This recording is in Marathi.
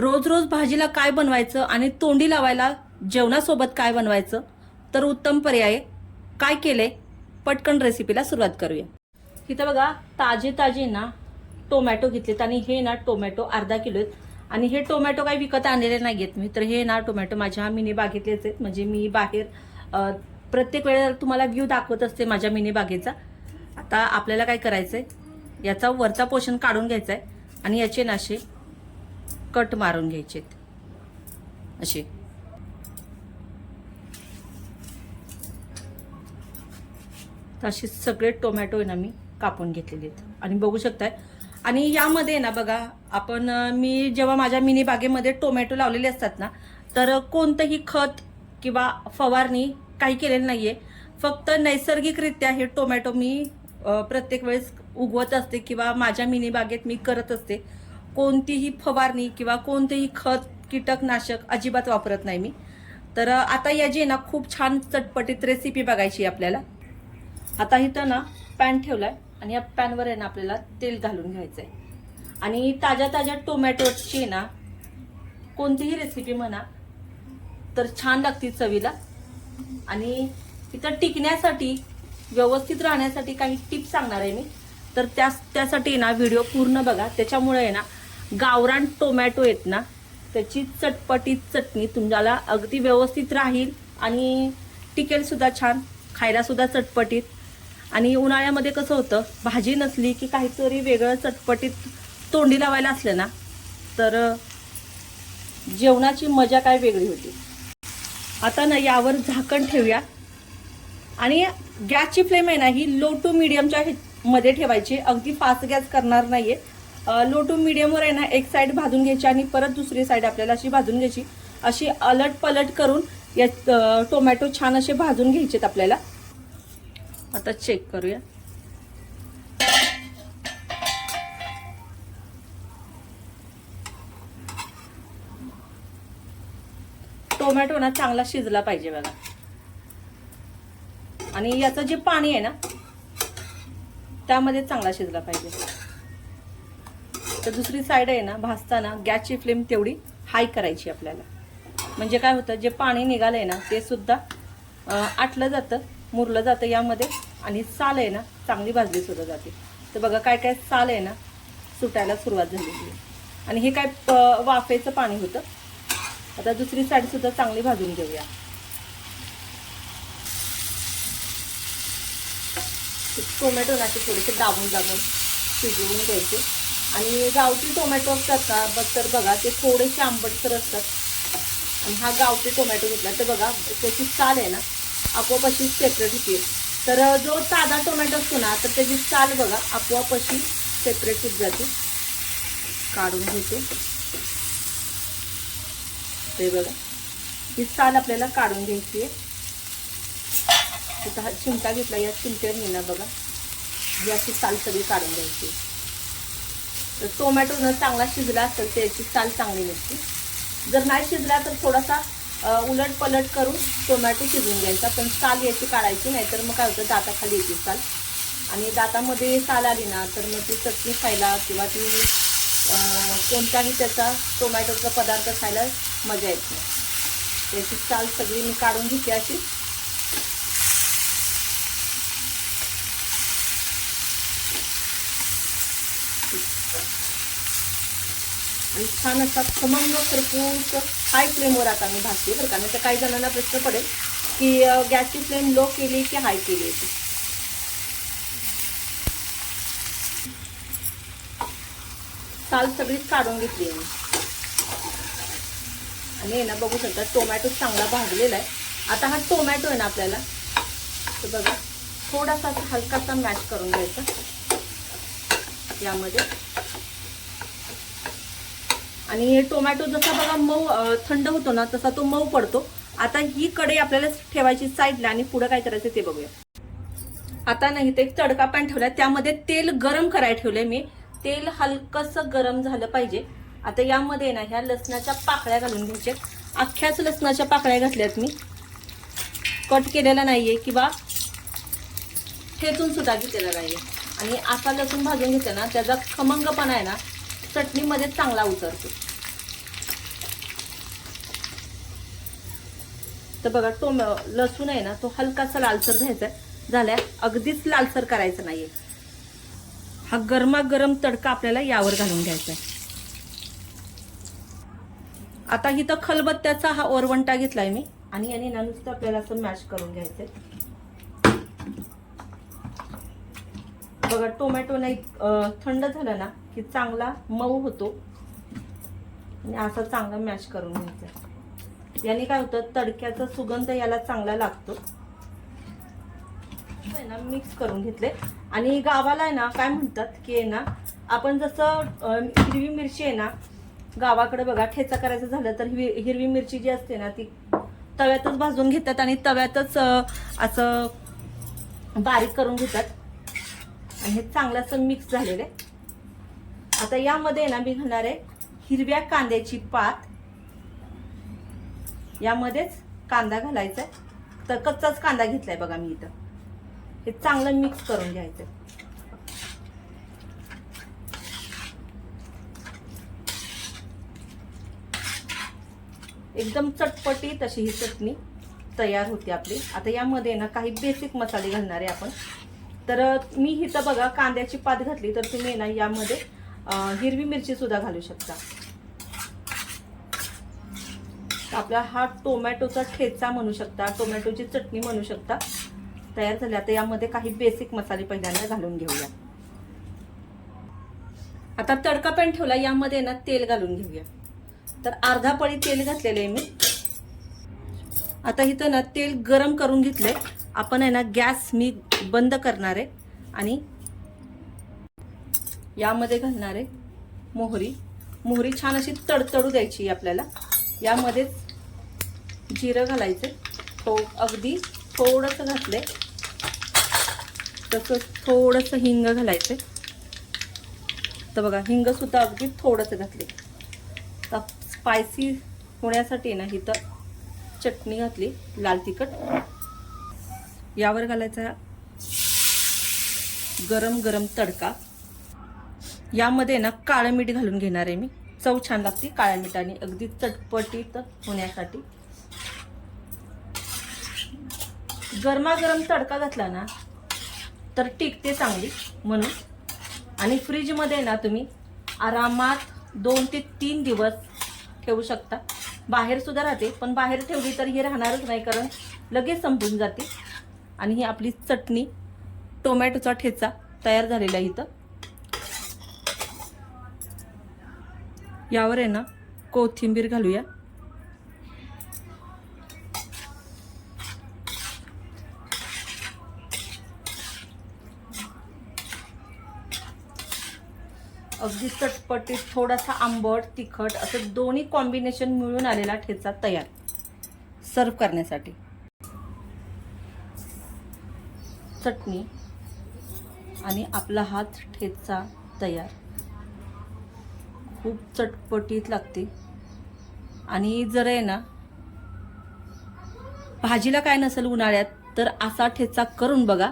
रोज रोज भाजीला काय बनवायचं आणि तोंडी लावायला जेवणासोबत काय बनवायचं? तर उत्तम पर्याय काय केले? पटकन रेसिपीला सुरुवात करूया. इथं बघा ताजे ताजे ना टोमॅटो घेतलेत आणि हे ना टोमॅटो अर्धा किलो आहेत. आणि हे टोमॅटो काही विकत आणलेले नाही आहेत. मी तर हे ना टोमॅटो माझ्या मिनी बागेतलेच आहेत. म्हणजे मी बाहेर प्रत्येक वेळेला तुम्हाला व्ह्यू दाखवत असते माझ्या मिनी बागेचा. आता आपल्याला काय करायचं आहे याचा वरचा पोषण काढून घ्यायचा आहे आणि याचे नाशे कट मारून घ्यायचे असे असे सगळे टोमॅटो आहे ना मी कापून घेतलेले आहेत आणि बघू शकताय. आणि यामध्ये ना बघा आपण मी जेव्हा माझ्या मिनी बागेमध्ये टोमॅटो लावलेले असतात ना तर कोणतंही खत किंवा फवारणी काही केलेलं नाही आहे फक्त नैसर्गिकरित्या हे टोमॅटो मी प्रत्येक वेळेस उगवत असते किंवा माझ्या मिनी बागेत मी करत असते. कोणतीही फवारणी किंवा कोणतेही खत कीटकनाशक अजिबात वापरत नाही मी. तर आता याची आहे ना खूप छान चटपटीत रेसिपी बघायची आहे आपल्याला. आता इथं ना पॅन ठेवला आहे आणि या पॅनवर आहे ना आपल्याला तेल घालून घ्यायचं आहे आणि ताज्या ताज्या टोमॅटोची ना कोणतीही रेसिपी म्हणा तर छान लागते चवीला. आणि इथं टिकण्यासाठी व्यवस्थित राहण्यासाठी काही टिप्स सांगणार आहे मी. तर त्या त्यासाठी ना व्हिडिओ पूर्ण बघा. त्याच्यामुळे आहे ना गावरान टोमॅटो आहेत ना त्याची चटपटीत चटणी तुम्हाला अगदी व्यवस्थित राहील आणि टिकेलसुद्धा छान खायलासुद्धा चटपटीत. आणि उन्हाळ्यामध्ये कसं होतं भाजी नसली की काहीतरी वेगळं चटपटीत तोंडी लावायला असलं ना तर जेवणाची मजा काय वेगळी होती. आता ना यावर झाकण ठेवूया. आणि गॅसची फ्लेम आहे ना ही लो टू मिडियमच्या मध्ये ठेवायची अगदी फास्ट गॅस करणार नाही आहे लो टू मिडियमवर आहे ना एक साईड भाजून घ्यायची आणि परत दुसरी साईड आपल्याला अशी भाजून घ्यायची. अशी अलट पलट करून या टोमॅटो छान असे भाजून घ्यायचेत आपल्याला. आता चेक करूया. टोमॅटो ना चांगला शिजला पाहिजे बघा. आणि याचं जे पाणी आहे ना त्यामध्ये चांगला शिजला पाहिजे. तर दुसरी साईड आहे ना भाजताना गॅसची फ्लेम तेवढी हाय करायची आपल्याला. म्हणजे काय होतं जे पाणी निघालं आहे ना ते सुद्धा आटलं जातं मुरलं जातं यामध्ये आणि साल आहे ना चांगली भाजली सुद्धा जाते. तर बघा काय काय साल आहे ना सुटायला सुरुवात झालेली आहे. आणि हे काय प- वाफेचं पाणी होतं. आता दुसरी साईडसुद्धा चांगली भाजून घेऊया. टोमॅटो ना थोडेसे दाबून दाबून शिजवून घ्यायचे. आणि गावठी टोमॅटो असतात ना बघ तर बघा ते थोडेसे आंबटसर असतात. आणि हा गावठी टोमॅटो घेतला तर बघा त्याची साल आहे ना आपोआप अशी सेपरेट होती. तर जो साधा टोमॅटो असतो ना तर त्याची साल बघा आपोआप अशी सेपरेट होत जाते. काढून घेते. ते बघा ही साल आपल्याला काढून घ्यायची आहे. हा चिमटा घेतला या चिमट्यावर ना बघा. ही अशी साल सगळी काढून घ्यायची आहे. तर टोमॅटो जर चांगला शिजला असेल तर याची साल चांगली निघते. जर नाही शिजला तर थोडासा उलट पलट करून टोमॅटो शिजवून घ्यायचा. पण साल याची काढायची नाही तर मग काय होतं दाताखाली येते साल. आणि दातामध्ये साल आली ना तर मग ती चटणी खायला किंवा ती कोणताही त्याचा टोमॅटोचा पदार्थ खायला मजा येत नाही. याची साल सगळी मी काढून घेते अशी. आणि छान असा खमंग खरपूस हाय फ्लेमवर आता मी भाजते बरं का. नाही तर काही जणांना प्रश्न पडेल की गॅसची फ्लेम लो केली की हाय केली होती? साल सगळीच काढून घेतली आहे मी. आणि ना बघू शकता टोमॅटो चांगला भाजलेला आहे. आता हा टोमॅटो आहे ना आपल्याला. तर बघा थोडासा हलकासा मॅश करून घ्यायचा. यामध्ये आणि टोमॅटो जसा बघा मऊ थंड होतो ना तसा तो मऊ पडतो. आता ही कढई आपल्याला ठेवायची साईडला आणि पुढे काय करायचं ते बघूया. आता नाही ते एक तडका पॅन ठेवला. त्यामध्ये तेल गरम करायला ठेवलंय मी. तेल हलकस गरम झालं पाहिजे. आता यामध्ये ना ह्या लसणाच्या पाकळ्या घालून घ्यायच्या. अख्ख्याच लसणाच्या पाकळ्या घातल्यात मी. कट केलेला नाहीये किंवा ठेचून सुद्धा घेतलेला नाहीये. आणि आता लसूण भाजून घेते ना त्याचा खमंगपणा आहे ना चटणीमध्ये चांगला उतरतो. तर बघा तो लसूण आहे ना तो हलकासा लालसर घ्यायचा झाल्या अगदीच लालसर करायचा नाहीये. हा गरमागरम तडका आपल्याला यावर घालून घ्यायचा आहे. आता इथं खलबत्त्याचा हा ओरवंटा घेतलाय मी आणि याने ना नुसतं आपल्याला असं मॅश करून घ्यायचं आहे बघा टोमॅटो नाही थंड झाला ना की चांगला मऊ होतो. आणि असा चांगला मॅश करून घ्यायचा. याने काय होतं तडक्याचा सुगंध याला चांगला लागतो. आहे ना मिक्स करून घेतले. आणि गावाला आहे ना काय म्हणतात की आहे ना आपण जसं हिरवी मिरची आहे ना गावाकडे बघा ठेचा करायचं झालं तर हिरवी हिरवी मिरची जी असते ना ती तव्यातच भाजून घेतात आणि तव्यातच असं बारीक करून घेतात. आणि हे चांगलं असं मिक्स झालेलं आहे. आता यामध्ये ना मी घालणार आहे हिरव्या कांद्याची पात. यामध्येच कांदा घालायचा आहे. तर कच्चाच कांदा घेतलाय बघा मी इथं. हे चांगलं मिक्स करून घ्यायचं एकदम चटपटीत अशी ही चटणी तयार होते आपली. आता यामध्ये ना काही बेसिक मसाले घालणार आहे आपण. तर मी हिथं बघा कांद्याची पात घातली तर तुम्ही ना यामध्ये हिरवी मिरची सुद्धा घालू शकता. आपला हा टोमॅटोचा ठेचा म्हणू शकता टोमॅटोची चटणी म्हणू शकता तयार झाली. आता यामध्ये काही बेसिक मसाले पहिल्यांदा घालून घेऊया. आता तडका पॅन ठेवला यामध्ये ना तेल घालून घेऊया. तर अर्धा पळी तेल घातलेलं आहे मी. आता इथं ना तेल गरम करून घेतलंय. आपण आहे ना गॅस मी बंद करणार आहे आणि यामध्ये घालणार आहे मोहरी. मोहरी छान अशी तडतडू द्यायची आपल्याला. यामध्येच जिरं घालायचं थो अगदी थोडंसं घातलंय. तसंच थोडंसं हिंग घालायचं तर बघा हिंग सुद्धा अगदी थोडंसं घातले तर स्पायसी होण्यासाठी ना इथं चटणी घातली लाल तिखट. यावर घालायचा गरम गरम तडका. यामध्ये ना काळं मीठ घालून घेणार आहे मी. चव छान लागते काळ्या मिठाने. अगदी चटपटीत होण्यासाठी. गरमागरम तडका घातला ना तर टिकते चांगली म्हणून. आणि फ्रीजमध्ये ना तुम्ही आरामात दोन ते तीन दिवस ठेवू शकता. बाहेर सुद्धा राहते पण बाहेर ठेवली तर हे राहणारच नाही कारण लगेच संपून जाते. आणि ही आपली चटणी टोमॅटोचा ठेचा तयार झालेला आहे इथं. यावर आहे ना कोथिंबीर घालूया. अगदी चटपटीत थोडासा आंबट तिखट असं दोन्ही कॉम्बिनेशन मिळून आलेला ठेचा तयार. सर्व करण्यासाठी. चटणी आणि आपला हात ठेचा तयार. खूप चटपटीत लागते. आणि जर आहे ना भाजीला काय नसेल उन्हाळ्यात तर असा ठेचा करून बघा.